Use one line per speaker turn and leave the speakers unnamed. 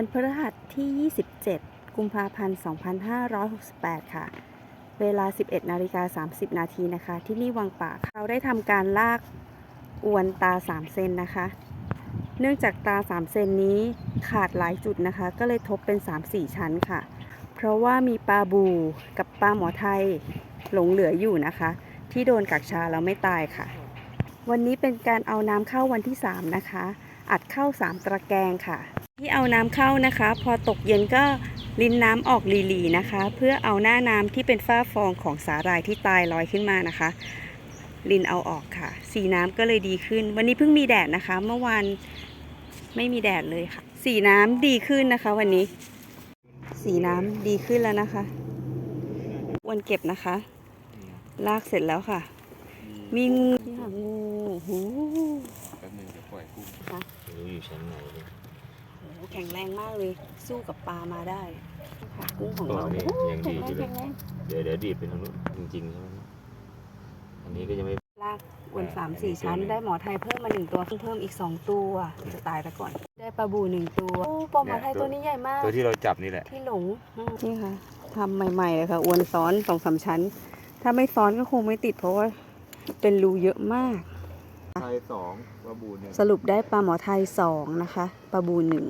วันพฤหัสที่ 27 กุมภาพันธ์ 2568 ค่ะ เวลา 11 นาฬิกา 30 นาทีนะคะ ที่นี่วังป่าเขาได้ทำการลากอวนตา 3 เซนนะคะ เนื่องจากตา 3 เซนนี้ขาดหลายจุดนะคะ ก็เลยทบเป็น 3-4 ชั้นค่ะ เพราะว่ามีปลาบูกับปลาหมอไทยหลงเหลืออยู่นะคะ ที่โดนกักชาแล้วไม่ตายค่ะ วันนี้เป็นการเอาน้ำเข้าวันที่ 3 นะคะ อัดเข้า 3 ตะแกรงค่ะ ที่เอาน้ำเข้านะคะ พอตกเย็นก็ลินน้ำออกหลีๆนะคะ เพื่อเอาหน้าน้ำที่เป็นฝ้าฟองของสาหร่ายที่ตายลอยขึ้นมานะคะ ลินเอาออกค่ะ สีน้ำก็เลยดีขึ้น วันนี้เพิ่งมีแดดนะคะ เมื่อวานไม่มีแดดเลยค่ะ สีน้ำดีขึ้นนะคะ วันนี้ สีน้ำดีขึ้นแล้วนะคะอวนเก็บนะคะ ลากเสร็จแล้วค่ะ มีงูนี่ค่ะงูโอ้โห
แป๊บนึงจะปล่อยกุ้ง
รู้อยู่ชั้นไหนเนี่ย
โอ้โห แข็งแรงมากเลย สู้กับปลามาได้ค่ะกุ้งของ
ตัว
เรา
นี้
โอ้โห
ยัง
แข็
ดี
งแร
องยู่เล
แข็
ย
งแรง
เดี๋ยวเดี๋ยวดีดไปทางนู้นจริงๆใช่ไหมอันนี้ก็ยังไม่
ลากอวนสามสี่ชั้น ได้หมอไทยเพิ่มมาหนึ่งตัวเพิ่มอีกสองตัวจะตายไปก่อน ได้ปลาบูหนึ่งตัวโอ้ปลาหมอไทยตัวนี้ใหญ่มาก
ตัวที่เราจับนี่แหละ
ที่หลงอืมนี่ค่ะทำใหม่ๆเลยค่ะอวนซ้อนสองสามชั้น ถ้าไม่ซ้อนก็คงไม่ติดเพราะว่าเป็นรูเยอะมาก
ไทยสองปลาบูเนี่ย
สรุปได้ปลาหมอไทยสองนะคะปลาบูหนึ่ง